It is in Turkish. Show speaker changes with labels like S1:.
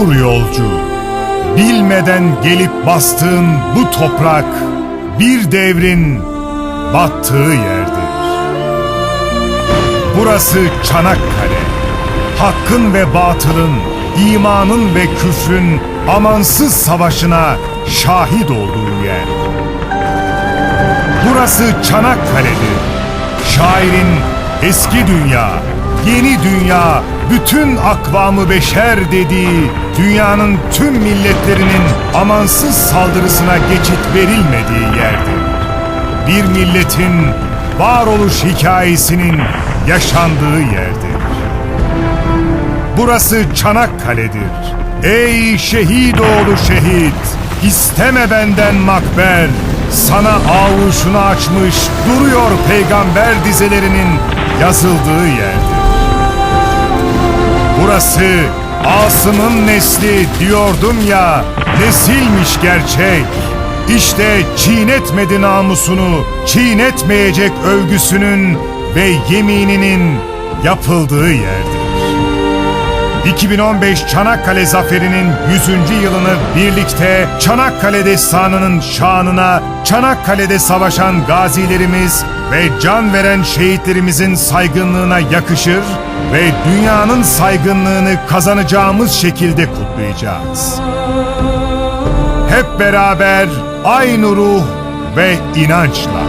S1: ol yolcu. Bilmeden gelip bastığın bu toprak bir devrin battığı yerdir. Burası Çanakkale. Hakkın ve batılın, imanın ve küfrün amansız savaşına şahit olduğu yer. Burası Çanakkale'dir. Şairin eski dünya, yeni dünya, bütün akvamı beşer dediği dünyanın tüm milletlerinin amansız saldırısına geçit verilmediği yerdir. Bir milletin varoluş hikayesinin yaşandığı yerdir. Burası Çanakkale'dir. Ey şehit oğlu şehit, isteme benden makber. Sana avuşunu açmış duruyor peygamber dizelerinin yazıldığı yerdir. Burası Asım'ın nesli diyordum ya, nesilmiş gerçek. İşte çiğnetmedi namusunu, çiğnetmeyecek övgüsünün ve yemininin yapıldığı yerdir. 2015 Çanakkale Zaferi'nin 100. yılını birlikte Çanakkale Destanı'nın şanına, Çanakkale'de savaşan gazilerimiz ve can veren şehitlerimizin saygınlığına yakışır ve dünyanın saygınlığını kazanacağımız şekilde kutlayacağız. Hep beraber aynı ruh ve inançla.